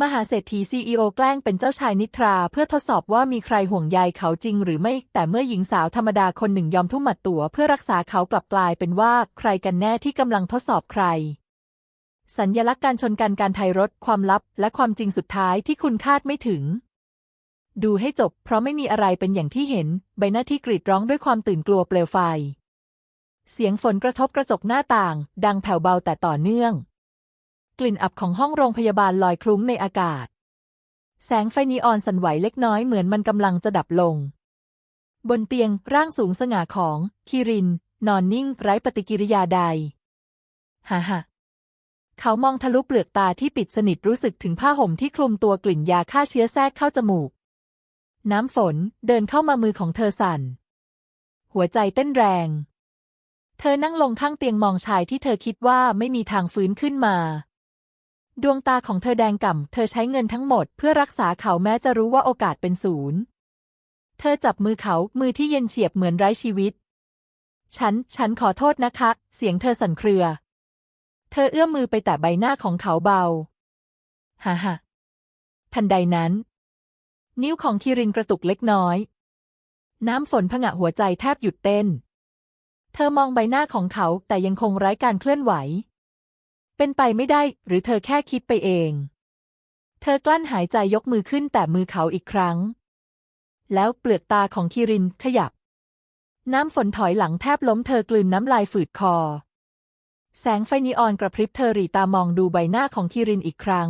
มหาเศรษฐีซีอีโอแกล้งเป็นเจ้าชายนิทราเพื่อทดสอบว่ามีใครห่วงใยเขาจริงหรือไม่ แต่เมื่อหญิงสาวธรรมดาคนหนึ่งยอมทุ่มหมัดตัวเพื่อรักษาเขากลับกลายเป็นว่าใครกันแน่ที่กำลังทดสอบใคร สัญญลักษณ์การชนกันการไทยรถความลับ และความจริงสุดท้ายที่คุณคาดไม่ถึง ดูให้จบ เพราะไม่มีอะไรเป็นอย่างที่เห็น ใบหน้าที่กรีดร้องด้วยความตื่นกลัวเปลวไฟ เสียงฝนกระทบกระจกหน้าต่าง ดังแผ่วเบาแต่ต่อเนื่อง กลิ่นอับของห้องโรงพยาบาลลอยคลุ้งในอากาศ แสงไฟนีออนสั่นไหวเล็กน้อยเหมือนมันกำลังจะดับลง บนเตียงร่างสูงสง่าของ คิริน นอนนิ่งไร้ปฏิกิริยาใดฮ่าฮ่าเขามองทะลุเปลือกตาที่ปิดสนิทรู้สึกถึงผ้าห่มที่คลุมตัวกลิ่นยาฆ่าเชื้อแทรกเข้าจมูก น้ำฝนเดินเข้ามามือของเธอสั่น หัวใจเต้นแรง เธอนั่งลงข้างเตียงมองชายที่เธอคิดว่าไม่มีทางฟื้นขึ้นมา ดวงตาของเธอแดงก่ำ เธอใช้เงินทั้งหมดเพื่อรักษาเขาแม้จะรู้ว่าโอกาสเป็นศูนย์ เธอจับมือเขามือที่เย็นเฉียบเหมือนไร้ชีวิต ฉัน ฉันขอโทษนะคะ เสียงเธอสั่นเครือ เธอเอื้อมมือไปแตะใบหน้าของเขาเบา ฮ่าฮ่าทันใดนั้น นิ้วของคิรินกระตุกเล็กน้อย น้ำฝนผงะหัวใจแทบหยุดเต้น เธอมองใบหน้าของเขาแต่ยังคงไร้การเคลื่อนไหว เป็นไปไม่ได้ หรือเธอแค่คิดไปเอง เธอกลั้นหายใจยกมือขึ้นแต่มือเขาอีกครั้ง แล้วเปลือกตาของคิรินขยับ น้ำฝนถอยหลังแทบล้มเธอกลืนน้ำลายฝืดคอ แสงไฟนีออนกระพริบเธอรีตามองดูใบหน้าของคิรินอีกครั้ง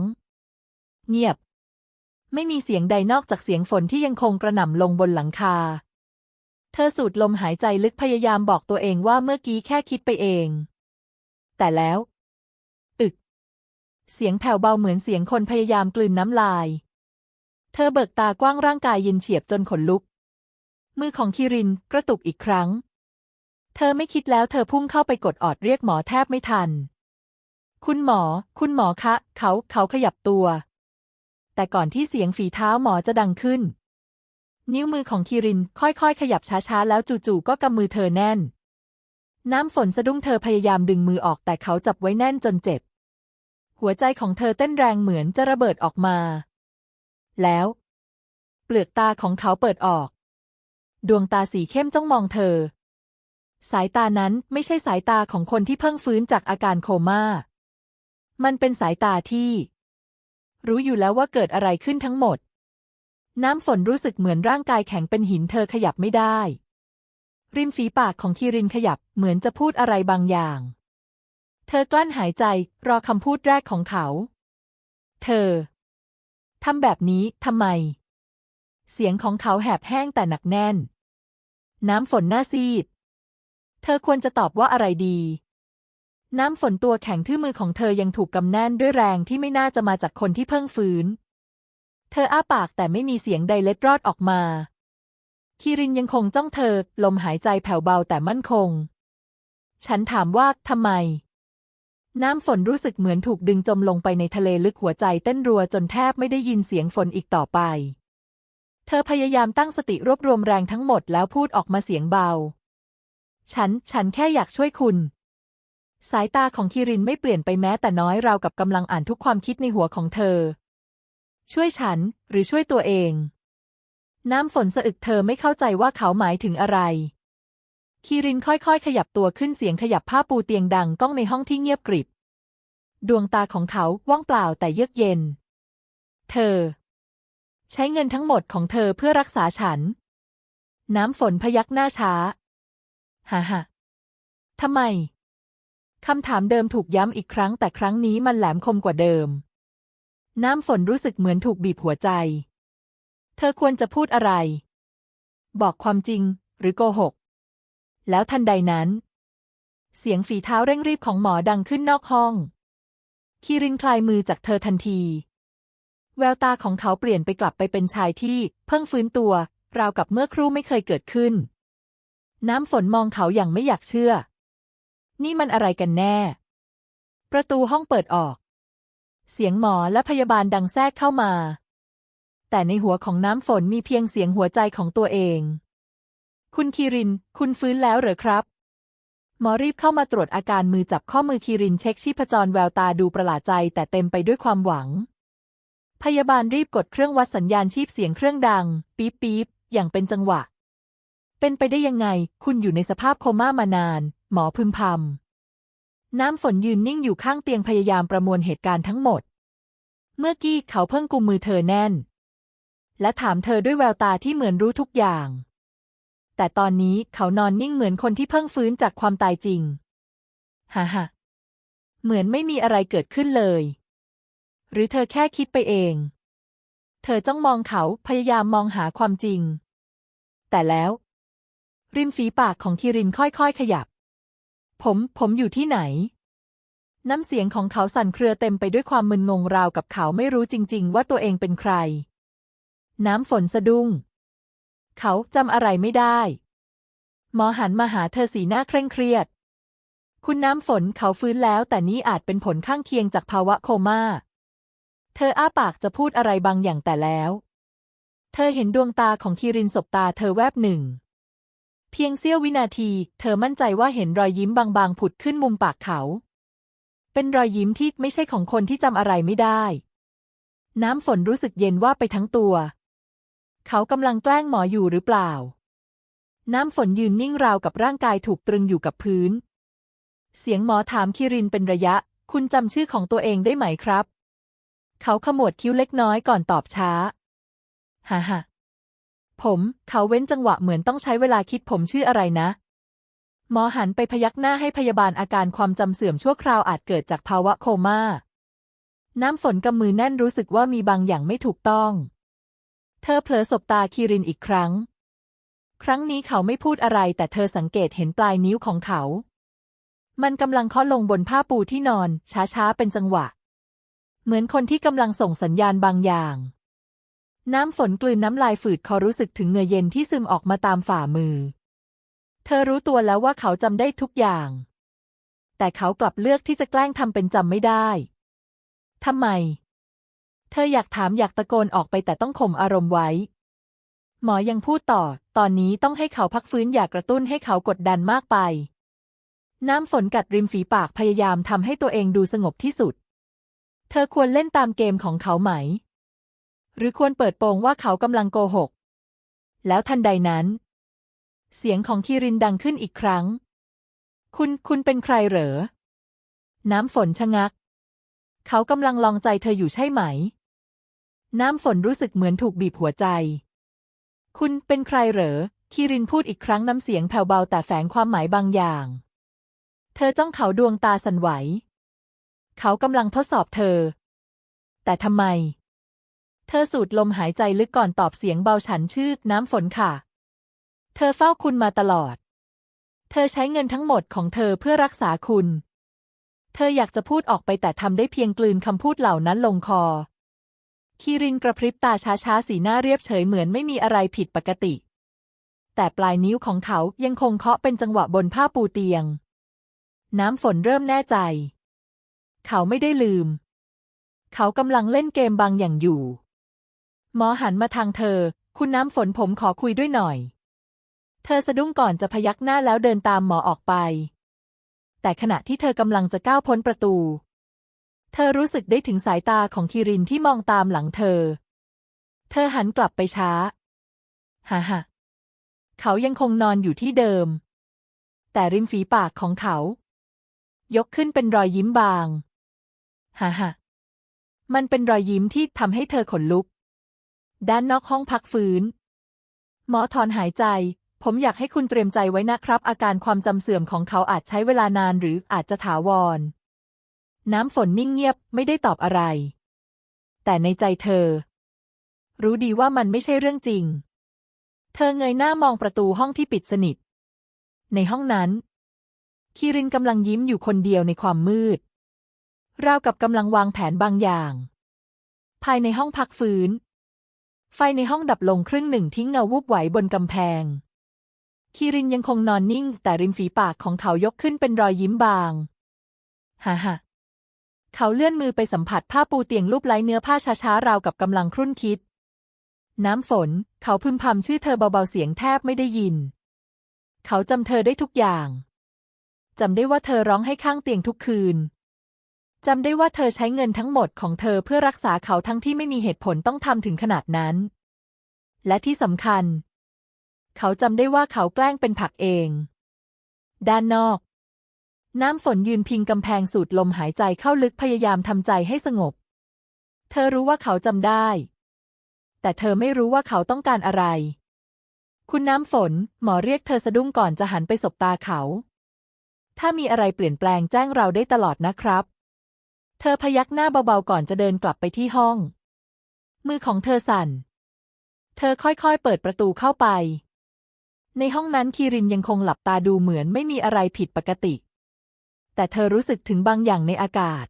เงียบ ไม่มีเสียงใดนอกจากเสียงฝนที่ยังคงกระหน่ำลงบนหลังคา เธอสูดลมหายใจลึกพยายามบอกตัวเองว่าเมื่อกี้แค่คิดไปเอง แต่แล้ว เสียงแผ่วเบาเหมือนเสียงคนพยายามกลืนน้ำลาย เธอเบิกตากว้างร่างกายเย็นเฉียบจนขนลุก มือของคิรินกระตุกอีกครั้ง เธอไม่คิดแล้วเธอพุ่งเข้าไปกดออดเรียกหมอแทบไม่ทัน คุณหมอ คุณหมอคะ เขาเขาขยับตัว แต่ก่อนที่เสียงฝีเท้าหมอจะดังขึ้น นิ้วมือของคิรินค่อยๆ ขยับช้าๆ แล้วจู่ๆก็กำมือเธอแน่น น้ำฝนสะดุ้งเธอพยายามดึงมือออกแต่เขาจับไว้แน่นจนเจ็บ หัวใจของเธอเต้นแรงเหมือนจะระเบิดออกมา แล้ว เปลือกตาของเขาเปิดออก ดวงตาสีเข้มจ้องมองเธอ สายตานั้นไม่ใช่สายตาของคนที่เพิ่งฟื้นจากอาการโคม่า มันเป็นสายตาที่ รู้อยู่แล้วว่าเกิดอะไรขึ้นทั้งหมด น้ำฝนรู้สึกเหมือนร่างกายแข็งเป็นหินเธอขยับไม่ได้ ริมฝีปากของคีรินขยับเหมือนจะพูดอะไรบางอย่าง เธอกลั้นหายใจรอคำพูดแรกของเขา เธอทำแบบนี้ทำไม เสียงของเขาแหบแห้งแต่หนักแน่น น้ำฝนหน้าซีด เธอควรจะตอบว่าอะไรดี น้ำฝนตัวแข็งที่มือของเธอยังถูกกำแน่นด้วยแรงที่ไม่น่าจะมาจากคนที่เพิ่งฟื้น เธออ้าปากแต่ไม่มีเสียงใดเล็ดรอดออกมาคีรินยังคงจ้องเธอ ลมหายใจแผ่วเบาแต่มั่นคง ฉันถามว่าทำไม น้ำฝนรู้สึกเหมือนถูกดึงจมลงไปในทะเลลึกหัวใจเต้นรัวจนแทบไม่ได้ยินเสียงฝนอีกต่อไป เธอพยายามตั้งสติรวบรวมแรงทั้งหมดแล้วพูดออกมาเสียงเบา ฉัน ฉันแค่อยากช่วยคุณ สายตาของคิรินไม่เปลี่ยนไปแม้แต่น้อยราวกับกำลังอ่านทุกความคิดในหัวของเธอ ช่วยฉัน หรือช่วยตัวเอง น้ำฝนสะอึกเธอไม่เข้าใจว่าเขาหมายถึงอะไร คีรินค่อยๆ ขยับตัวขึ้นเสียงขยับผ้าปูเตียงดังก้องในห้องที่เงียบกริบ ดวงตาของเขาว่างเปล่าแต่เยือกเย็น เธอ ใช้เงินทั้งหมดของเธอเพื่อรักษาฉัน น้ำฝนพยักหน้าช้าฮ่าฮ่าทำไม คำถามเดิมถูกย้ำอีกครั้งแต่ครั้งนี้มันแหลมคมกว่าเดิม น้ำฝนรู้สึกเหมือนถูกบีบหัวใจ เธอควรจะพูดอะไร บอกความจริงหรือโกหก แล้วทันใดนั้น เสียงฝีเท้าเร่งรีบของหมอดังขึ้นนอกห้อง คีรินคลายมือจากเธอทันที แววตาของเขาเปลี่ยนไปกลับไปเป็นชายที่เพิ่งฟื้นตัว ราวกับเมื่อครู่ไม่เคยเกิดขึ้น น้ำฝนมองเขาอย่างไม่อยากเชื่อ นี่มันอะไรกันแน่ ประตูห้องเปิดออก เสียงหมอและพยาบาลดังแทรกเข้ามา แต่ในหัวของน้ำฝนมีเพียงเสียงหัวใจของตัวเอง คุณคีริน คุณฟื้นแล้วเหรอครับ หมอรีบเข้ามาตรวจอาการมือจับข้อมือคีรินเช็คชีพจรแววตาดูประหลาดใจแต่เต็มไปด้วยความหวัง พยาบาลรีบกดเครื่องวัดสัญญาณชีพเสียงเครื่องดัง ปี๊บปี๊บอย่างเป็นจังหวะ เป็นไปได้ยังไง คุณอยู่ในสภาพโคม่ามานาน หมอพึมพำน้ำฝนยืนนิ่งอยู่ข้างเตียงพยายามประมวลเหตุการณ์ทั้งหมด เมื่อกี้เขาเพิ่งกุมมือเธอแน่น และถามเธอด้วยแววตาที่เหมือนรู้ทุกอย่าง แต่ตอนนี้เขานอนนิ่งเหมือนคนที่เพิ่งฟื้นจากความตายจริง ฮ่าฮ่าเหมือนไม่มีอะไรเกิดขึ้นเลย หรือเธอแค่คิดไปเอง เธอจ้องมองเขาพยายามมองหาความจริง แต่แล้ว ริมฝีปากของคิรินค่อยๆ ขยับ ผม ผมอยู่ที่ไหน น้ำเสียงของเขาสั่นเครือเต็มไปด้วยความมึนงงราวกับเขาไม่รู้จริง ๆ ว่าตัวเองเป็นใคร น้ำฝนสะดุ้ง เขาจำอะไรไม่ได้ หมอหันมาหาเธอสีหน้าเคร่งเครียด คุณน้ำฝนเขาฟื้นแล้วแต่นี้อาจเป็นผลข้างเคียงจากภาวะโคม่า เธออ้าปากจะพูดอะไรบางอย่างแต่แล้ว เธอเห็นดวงตาของคีรินสบตาเธอแวบหนึ่ง เพียงเสี้ยววินาที เธอมั่นใจว่าเห็นรอยยิ้มบางๆ ผุดขึ้นมุมปากเขา เป็นรอยยิ้มที่ไม่ใช่ของคนที่จำอะไรไม่ได้ น้ำฝนรู้สึกเย็นว่าไปทั้งตัว เขากำลังแกล้งหมออยู่หรือเปล่า น้ำฝนยืนนิ่งราวกับร่างกายถูกตรึงอยู่กับพื้น เสียงหมอถามคิรินเป็นระยะ คุณจำชื่อของตัวเองได้ไหมครับ เขาขมวดคิ้วเล็กน้อยก่อนตอบช้า ฮ่าฮ่าผมเขาเว้นจังหวะเหมือนต้องใช้เวลาคิดผมชื่ออะไรนะ หมอหันไปพยักหน้าให้พยาบาลอาการความจำเสื่อมชั่วคราวอาจเกิดจากภาวะโคม่า น้ำฝนกำมือแน่นรู้สึกว่ามีบางอย่างไม่ถูกต้อง เธอเผลอสบตาคีรินอีกครั้ง ครั้งนี้เขาไม่พูดอะไรแต่เธอสังเกตเห็นปลายนิ้วของเขา มันกำลังเคาะลงบนผ้าปูที่นอน ช้าๆ เป็นจังหวะ เหมือนคนที่กำลังส่งสัญญาณบางอย่าง น้ำฝนกลืนน้ำลายฝืดคอรู้สึกถึงเหงื่อเย็นที่ซึมออกมาตามฝ่ามือ เธอรู้ตัวแล้วว่าเขาจำได้ทุกอย่าง แต่เขากลับเลือกที่จะแกล้งทำเป็นจำไม่ได้ทำไม เธออยากถามอยากตะโกนออกไปแต่ต้องข่มอารมณ์ไว้ หมอยังพูดต่อ ตอนนี้ต้องให้เขาพักฟื้นอย่ากระตุ้นให้เขากดดันมากไป น้ำฝนกัดริมฝีปากพยายามทำให้ตัวเองดูสงบที่สุด เธอควรเล่นตามเกมของเขาไหม หรือควรเปิดโปงว่าเขากำลังโกหก แล้วทันใดนั้น เสียงของคีรินดังขึ้นอีกครั้ง คุณคุณเป็นใครเหรอ น้ำฝนชะงัก เขากำลังลองใจเธออยู่ใช่ไหม น้ำฝนรู้สึกเหมือนถูกบีบหัวใจ คุณเป็นใครเหรอคีรินพูดอีกครั้งน้ำเสียงแผ่วเบาแต่แฝงความหมายบางอย่าง เธอจ้องเขาดวงตาสั่นไหว เขากำลังทดสอบเธอ แต่ทำไม เธอสูดลมหายใจลึกก่อนตอบเสียงเบาฉันชื่อน้ำฝนค่ะ เธอเฝ้าคุณมาตลอด เธอใช้เงินทั้งหมดของเธอเพื่อรักษาคุณ เธออยากจะพูดออกไปแต่ทำได้เพียงกลืนคำพูดเหล่านั้นลงคอ คีรินกระพริบตาช้าๆ สีหน้าเรียบเฉยเหมือนไม่มีอะไรผิดปกติ แต่ปลายนิ้วของเขายังคงเคาะเป็นจังหวะบนผ้าปูเตียง น้ำฝนเริ่มแน่ใจ เขาไม่ได้ลืม เขากำลังเล่นเกมบางอย่างอยู่ หมอหันมาทางเธอ คุณน้ำฝนผมขอคุยด้วยหน่อย เธอสะดุ้งก่อนจะพยักหน้าแล้วเดินตามหมอออกไป แต่ขณะที่เธอกำลังจะก้าวพ้นประตู เธอรู้สึกได้ถึงสายตาของคิรินที่มองตามหลังเธอ เธอหันกลับไปช้า ฮ่าฮ่าเขายังคงนอนอยู่ที่เดิม แต่ริมฝีปากของเขา ยกขึ้นเป็นรอยยิ้มบาง ฮ่าฮ่ามันเป็นรอยยิ้มที่ทำให้เธอขนลุก ด้านนอกห้องพักฟื้น หมอถอนหายใจผมอยากให้คุณเตรียมใจไว้นะครับ อาการความจำเสื่อมของเขาอาจใช้เวลานานหรืออาจจะถาวร น้ำฝนนิ่งเงียบไม่ได้ตอบอะไร แต่ในใจเธอ รู้ดีว่ามันไม่ใช่เรื่องจริง เธอเงยหน้ามองประตูห้องที่ปิดสนิท ในห้องนั้นคีรินกำลังยิ้มอยู่คนเดียวในความมืด ราวกับกำลังวางแผนบางอย่าง ภายในห้องพักฟื้น ไฟในห้องดับลงครึ่งหนึ่งทิ้งเงาวูบไหวบนกำแพงคีรินยังคงนอนนิ่ง แต่ริมฝีปากของเขายกขึ้นเป็นรอยยิ้มบาง ฮ่าฮ่า เขาเลื่อนมือไปสัมผัสผ้าปูเตียงรูปไล้เนื้อผ้าช้าๆราวกับกำลังครุ่นคิด น้ำฝน เขาพึมพำชื่อเธอเบาๆเสียงแทบไม่ได้ยิน เขาจำเธอได้ทุกอย่างจำได้ว่าเธอร้องให้ข้างเตียงทุกคืนจำได้ว่าเธอใช้เงินทั้งหมดของเธอเพื่อรักษาเขาทั้งที่ไม่มีเหตุผลต้องทำถึงขนาดนั้น และที่สำคัญ เขาจำได้ว่าเขาแกล้งเป็นผักเอง ด้านนอก น้ำฝนยืนพิงกำแพงสูดลมหายใจเข้าลึกพยายามทำใจให้สงบ เธอรู้ว่าเขาจำได้ แต่เธอไม่รู้ว่าเขาต้องการอะไร คุณน้ำฝน หมอเรียกเธอสะดุ้งก่อนจะหันไปสบตาเขา ถ้ามีอะไรเปลี่ยนแปลงแจ้งเราได้ตลอดนะครับ เธอพยักหน้าเบาๆก่อนจะเดินกลับไปที่ห้อง มือของเธอสั่น เธอค่อยๆเปิดประตูเข้าไป ในห้องนั้นคีรินยังคงหลับตาดูเหมือนไม่มีอะไรผิดปกติ แต่เธอรู้สึกถึงบางอย่างในอากาศ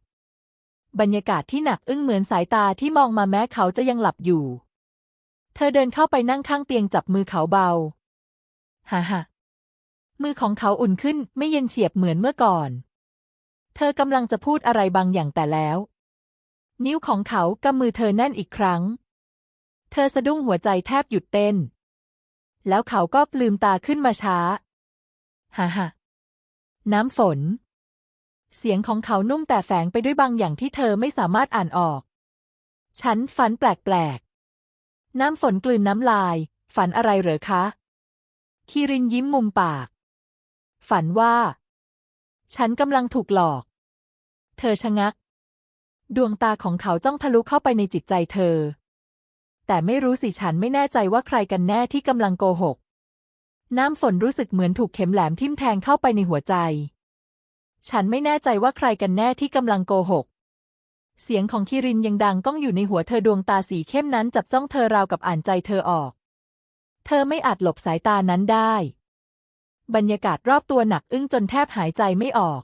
บรรยากาศที่หนักอึ้งเหมือนสายตาที่มองมาแม้เขาจะยังหลับอยู่ เธอเดินเข้าไปนั่งข้างเตียงจับมือเขาเบาฮ่าฮ่ามือของเขาอุ่นขึ้นไม่เย็นเฉียบเหมือนเมื่อก่อน เธอกำลังจะพูดอะไรบางอย่างแต่แล้ว นิ้วของเขากำมือเธอแน่นอีกครั้ง เธอสะดุ้งหัวใจแทบหยุดเต้น แล้วเขาก็ลืมตาขึ้นมาช้า ฮ่าฮ่าน้ำฝน เสียงของเขานุ่มแต่แฝงไปด้วยบางอย่างที่เธอไม่สามารถอ่านออก ฉันฝันแปลกๆ น้ำฝนกลืนน้ำลาย ฝันอะไรเหรอคะคีรินยิ้มมุมปาก ฝันว่า ฉันกำลังถูกหลอก เธอชะงัก ดวงตาของเขาจ้องทะลุเข้าไปในจิตใจเธอ แต่ไม่รู้สิฉันไม่แน่ใจว่าใครกันแน่ที่กำลังโกหก น้ำฝนรู้สึกเหมือนถูกเข็มแหลมทิ่มแทงเข้าไปในหัวใจ ฉันไม่แน่ใจว่าใครกันแน่ที่กำลังโกหก เสียงของคิรินยังดังก้องอยู่ในหัวเธอดวงตาสีเข้มนั้นจับจ้องเธอราวกับอ่านใจเธอออก เธอไม่อาจหลบสายตานั้นได้ บรรยากาศรอบตัวหนักอึ้งจนแทบหายใจไม่ออก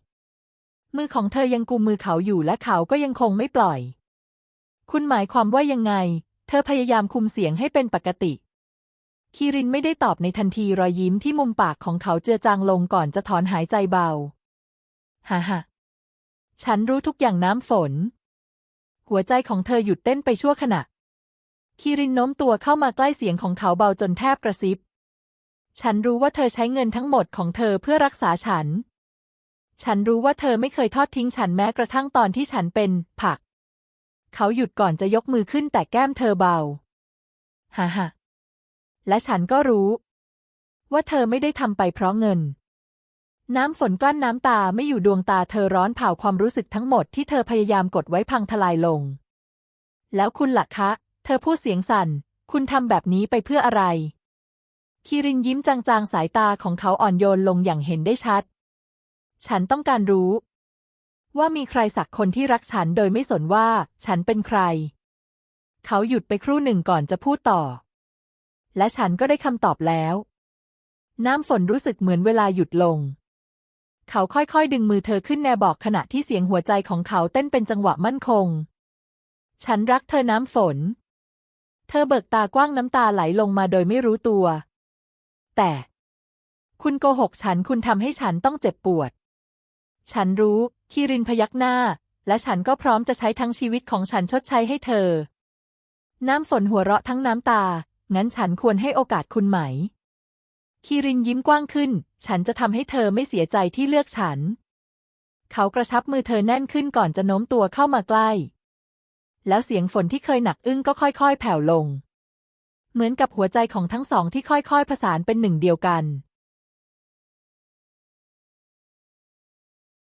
มือของเธอยังกุมมือเขาอยู่และเขาก็ยังคงไม่ปล่อย คุณหมายความว่ายังไง เธอพยายามคุมเสียงให้เป็นปกติคีรินไม่ได้ตอบในทันทีรอยยิ้มที่มุมปากของเขาเจือจางลงก่อนจะถอนหายใจเบา ฮ่าฮ่าฉันรู้ทุกอย่างน้ำฝน หัวใจของเธอหยุดเต้นไปชั่วขณะคีรินโน้มตัวเข้ามาใกล้เสียงของเขาเบาจนแทบกระซิบ ฉันรู้ว่าเธอใช้เงินทั้งหมดของเธอเพื่อรักษาฉัน ฉันรู้ว่าเธอไม่เคยทอดทิ้งฉันแม้กระทั่งตอนที่ฉันเป็นผัก เขาหยุดก่อนจะยกมือขึ้นแต่แก้มเธอเบา ฮ่าฮ่าและฉันก็รู้ ว่าเธอไม่ได้ทำไปเพราะเงิน น้ำฝนกลั้นน้ำตาไม่อยู่ดวงตาเธอร้อนเผาความรู้สึกทั้งหมดที่เธอพยายามกดไว้พังทลายลง แล้วคุณล่ะคะ เธอพูดเสียงสั่น คุณทำแบบนี้ไปเพื่ออะไรคีรินยิ้มจางๆสายตาของเขาอ่อนโยนลงอย่างเห็นได้ชัด ฉันต้องการรู้ ว่ามีใครสักคนที่รักฉันโดยไม่สนว่าฉันเป็นใคร เขาหยุดไปครู่หนึ่งก่อนจะพูดต่อ และฉันก็ได้คำตอบแล้ว น้ำฝนรู้สึกเหมือนเวลาหยุดลง เขาค่อยๆ ดึงมือเธอขึ้นแนบอกขณะที่เสียงหัวใจของเขาเต้นเป็นจังหวะมั่นคง ฉันรักเธอน้ำฝน เธอเบิกตากว้างน้ำตาไหลลงมาโดยไม่รู้ตัว แต่ คุณโกหกฉันคุณทำให้ฉันต้องเจ็บปวด ฉันรู้คีรินพยักหน้า และฉันก็พร้อมจะใช้ทั้งชีวิตของฉันชดใช้ให้เธอ น้ำฝนหัวเราะทั้งน้ำตา งั้นฉันควรให้โอกาสคุณไหม คีรินยิ้มกว้างขึ้น ฉันจะทำให้เธอไม่เสียใจที่เลือกฉัน เขากระชับมือเธอแน่นขึ้นก่อนจะโน้มตัวเข้ามาใกล้ แล้วเสียงฝนที่เคยหนักอึ้งก็ค่อยๆ แผ่วลง เหมือนกับหัวใจของทั้งสองที่ค่อยๆ ผสานเป็นหนึ่งเดียวกัน